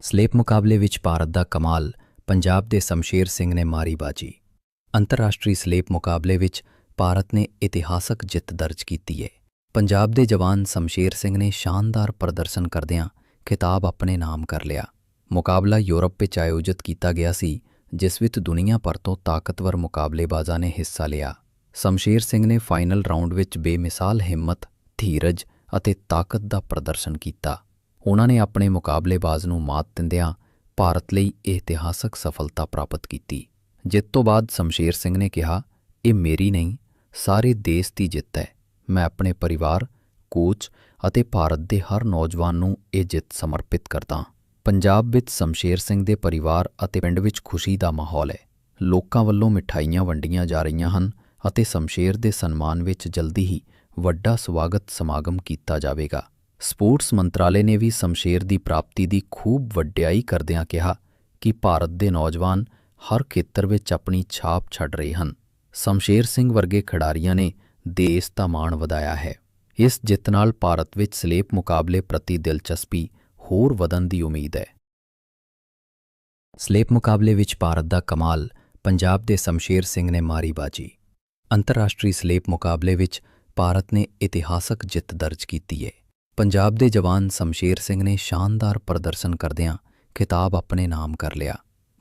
ਸਲੇਪ ਮੁਕਾਬਲੇ ਵਿੱਚ ਭਾਰਤ ਦਾ ਕਮਾਲ ਪੰਜਾਬ ਦੇ ਸ਼ਮਸ਼ੇਰ ਸਿੰਘ ਨੇ ਮਾਰੀ ਬਾਜੀ। ਅੰਤਰਰਾਸ਼ਟਰੀ ਸਲੇਪ ਮੁਕਾਬਲੇ ਵਿੱਚ ਭਾਰਤ ਨੇ ਇਤਿਹਾਸਕ ਜਿੱਤ ਦਰਜ ਕੀਤੀ ਹੈ ਪੰਜਾਬ ਦੇ ਜਵਾਨ ਸ਼ਮਸ਼ੇਰ ਸਿੰਘ ਨੇ ਸ਼ਾਨਦਾਰ ਪ੍ਰਦਰਸ਼ਨ ਕਰਦਿਆਂ ਖਿਤਾਬ ਆਪਣੇ ਨਾਮ ਕਰ ਲਿਆ। ਮੁਕਾਬਲਾ ਯੂਰਪ ਵਿੱਚ ਆਯੋਜਿਤ ਕੀਤਾ ਗਿਆ ਸੀ, ਜਿਸ ਵਿੱਚ ਦੁਨੀਆ ਭਰ ਤੋਂ ਤਾਕਤਵਰ ਮੁਕਾਬਲੇਬਾਜ਼ਾਂ ਨੇ ਹਿੱਸਾ ਲਿਆ। ਸ਼ਮਸ਼ੇਰ ਸਿੰਘ ਨੇ ਫਾਈਨਲ ਰਾਊਂਡ ਵਿੱਚ ਬੇਮਿਸਾਲ ਹਿੰਮਤ, ਧੀਰਜ ਅਤੇ ਤਾਕਤ ਦਾ ਪ੍ਰਦਰਸ਼ਨ ਕੀਤਾ। ਉਹਨਾਂ ਨੇ ਆਪਣੇ ਮੁਕਾਬਲੇਬਾਜ਼ ਨੂੰ ਮਾਤ ਦਿੰਦਿਆਂ ਭਾਰਤ ਲਈ ਇਹ ਇਤਿਹਾਸਕ ਸਫਲਤਾ ਪ੍ਰਾਪਤ ਕੀਤੀ ਜਿੱਤ ਤੋਂ ਬਾਅਦ ਸ਼ਮਸ਼ੇਰ ਸਿੰਘ ਨੇ ਕਿਹਾ, ਇਹ ਮੇਰੀ ਨਹੀਂ, ਸਾਰੇ ਦੇਸ਼ ਦੀ ਜਿੱਤ ਹੈ। ਮੈਂ ਆਪਣੇ ਪਰਿਵਾਰ, ਕੋਚ ਅਤੇ ਭਾਰਤ ਦੇ ਹਰ ਨੌਜਵਾਨ ਨੂੰ ਇਹ ਜਿੱਤ ਸਮਰਪਿਤ ਕਰਦਾ ਹਾਂ। ਪੰਜਾਬ ਵਿੱਚ ਸ਼ਮਸ਼ੇਰ ਸਿੰਘ ਦੇ ਪਰਿਵਾਰ ਅਤੇ ਪਿੰਡ ਵਿੱਚ ਖੁਸ਼ੀ ਦਾ ਮਾਹੌਲ ਹੈ। ਲੋਕਾਂ ਵੱਲੋਂ ਮਿਠਾਈਆਂ ਵੰਡੀਆਂ ਜਾ ਰਹੀਆਂ ਹਨ ਅਤੇ ਸ਼ਮਸ਼ੇਰ ਦੇ ਸਨਮਾਨ ਵਿੱਚ ਜਲਦੀ ਹੀ ਵੱਡਾ ਸਵਾਗਤ ਸਮਾਗਮ ਕੀਤਾ ਜਾਵੇਗਾ। ਸਪੋਰਟਸ ਮੰਤਰਾਲੇ ਨੇ ਵੀ ਸ਼ਮਸ਼ੇਰ ਦੀ ਪ੍ਰਾਪਤੀ ਦੀ ਖੂਬ ਵਡਿਆਈ ਕਰਦਿਆਂ ਕਿਹਾ ਕਿ ਭਾਰਤ ਦੇ ਨੌਜਵਾਨ ਹਰ ਖੇਤਰ ਵਿੱਚ ਆਪਣੀ ਛਾਪ ਛੱਡ ਰਹੇ ਹਨ। ਸ਼ਮਸ਼ੇਰ ਸਿੰਘ ਵਰਗੇ ਖਿਡਾਰੀਆਂ ਨੇ ਦੇਸ਼ ਦਾ ਮਾਣ ਵਧਾਇਆ ਹੈ। ਇਸ ਜਿੱਤ ਨਾਲ ਭਾਰਤ ਵਿੱਚ ਸਲੇਪ ਮੁਕਾਬਲੇ ਪ੍ਰਤੀ ਦਿਲਚਸਪੀ ਹੋਰ ਵਧਣ ਦੀ ਉਮੀਦ ਹੈ। ਸਲੇਪ ਮੁਕਾਬਲੇ ਵਿੱਚ ਭਾਰਤ ਦਾ ਕਮਾਲ ਪੰਜਾਬ ਦੇ ਸ਼ਮਸ਼ੇਰ ਸਿੰਘ ਨੇ ਮਾਰੀ ਬਾਜੀ। ਅੰਤਰਰਾਸ਼ਟਰੀ ਸਲੇਪ ਮੁਕਾਬਲੇ ਵਿੱਚ ਭਾਰਤ ਨੇ ਇਤਿਹਾਸਕ ਜਿੱਤ ਦਰਜ ਕੀਤੀ ਹੈ। ਪੰਜਾਬ ਦੇ ਜਵਾਨ ਸ਼ਮਸ਼ੇਰ ਸਿੰਘ ਨੇ ਸ਼ਾਨਦਾਰ ਪ੍ਰਦਰਸ਼ਨ ਕਰਦਿਆਂ ਖਿਤਾਬ ਆਪਣੇ ਨਾਮ ਕਰ ਲਿਆ।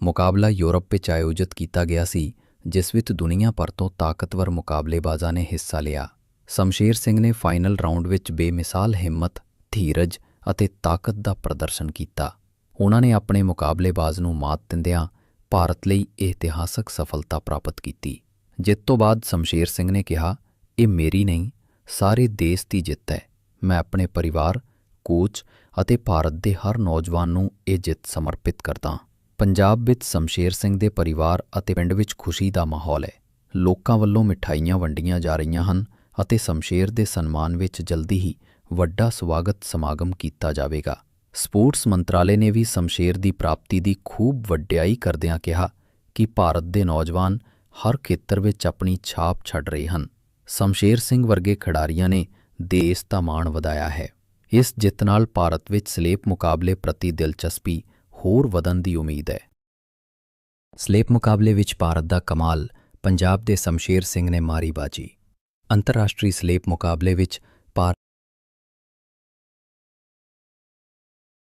ਮੁਕਾਬਲਾ ਯੂਰਪ ਵਿੱਚ ਆਯੋਜਿਤ ਕੀਤਾ ਗਿਆ ਸੀ, ਜਿਸ ਵਿੱਚ ਦੁਨੀਆ ਭਰ ਤੋਂ ਤਾਕਤਵਰ ਮੁਕਾਬਲੇਬਾਜ਼ਾਂ ਨੇ ਹਿੱਸਾ ਲਿਆ। ਸ਼ਮਸ਼ੇਰ ਸਿੰਘ ਨੇ ਫਾਈਨਲ ਰਾਊਂਡ ਵਿੱਚ ਬੇਮਿਸਾਲ ਹਿੰਮਤ, ਧੀਰਜ ਅਤੇ ਤਾਕਤ ਦਾ ਪ੍ਰਦਰਸ਼ਨ ਕੀਤਾ। ਉਹਨਾਂ ਨੇ ਆਪਣੇ ਮੁਕਾਬਲੇਬਾਜ਼ ਨੂੰ ਮਾਤ ਦਿੰਦਿਆਂ ਭਾਰਤ ਲਈ ਇਤਿਹਾਸਕ ਸਫਲਤਾ ਪ੍ਰਾਪਤ ਕੀਤੀ। ਜਿੱਤ ਤੋਂ ਬਾਅਦ ਸ਼ਮਸ਼ੇਰ ਸਿੰਘ ਨੇ ਕਿਹਾ, ਇਹ ਮੇਰੀ ਨਹੀਂ, ਸਾਰੇ ਦੇਸ਼ ਦੀ ਜਿੱਤ ਹੈ। ਮੈਂ ਆਪਣੇ ਪਰਿਵਾਰ, ਕੋਚ ਅਤੇ ਭਾਰਤ ਦੇ ਹਰ ਨੌਜਵਾਨ ਨੂੰ ਇਹ ਜਿੱਤ ਸਮਰਪਿਤ ਕਰਦਾ ਪੰਜਾਬ ਵਿੱਚ ਸ਼ਮਸ਼ੇਰ ਸਿੰਘ ਦੇ ਪਰਿਵਾਰ ਅਤੇ ਪਿੰਡ ਵਿੱਚ ਖੁਸ਼ੀ ਦਾ ਮਾਹੌਲ ਹੈ। ਲੋਕਾਂ ਵੱਲੋਂ ਮਿਠਾਈਆਂ ਵੰਡੀਆਂ ਜਾ ਰਹੀਆਂ ਹਨ ਅਤੇ ਸ਼ਮਸ਼ੇਰ ਦੇ ਸਨਮਾਨ ਵਿੱਚ ਜਲਦੀ ਹੀ ਵੱਡਾ ਸਵਾਗਤ ਸਮਾਗਮ ਕੀਤਾ ਜਾਵੇਗਾ। ਸਪੋਰਟਸ ਮੰਤਰਾਲੇ ਨੇ ਵੀ ਸ਼ਮਸ਼ੇਰ ਦੀ ਪ੍ਰਾਪਤੀ ਦੀ ਖੂਬ ਵਡਿਆਈ ਕਰਦਿਆਂ ਕਿਹਾ ਕਿ ਭਾਰਤ ਦੇ ਨੌਜਵਾਨ ਹਰ ਖੇਤਰ ਵਿੱਚ ਆਪਣੀ ਛਾਪ ਛੱਡ ਰਹੇ ਹਨ। ਸ਼ਮਸ਼ੇਰ ਸਿੰਘ ਵਰਗੇ ਖਿਡਾਰੀਆਂ ਨੇ ਦੇਸ਼ ਦਾ ਮਾਣ ਵਧਾਇਆ ਹੈ। ਇਸ ਜਿੱਤ ਨਾਲ ਭਾਰਤ ਵਿੱਚ ਸਲੇਪ ਮੁਕਾਬਲੇ ਪ੍ਰਤੀ ਦਿਲਚਸਪੀ ਹੋਰ ਵਧਣ ਦੀ ਉਮੀਦ ਹੈ। ਸਲੇਪ ਮੁਕਾਬਲੇ ਵਿੱਚ ਭਾਰਤ ਦਾ ਕਮਾਲ ਪੰਜਾਬ ਦੇ ਸ਼ਮਸ਼ੇਰ ਸਿੰਘ ਨੇ ਮਾਰੀ ਬਾਜੀ। ਅੰਤਰਰਾਸ਼ਟਰੀ ਸਲੇਪ ਮੁਕਾਬਲੇ ਵਿੱਚ ਭਾਰਤ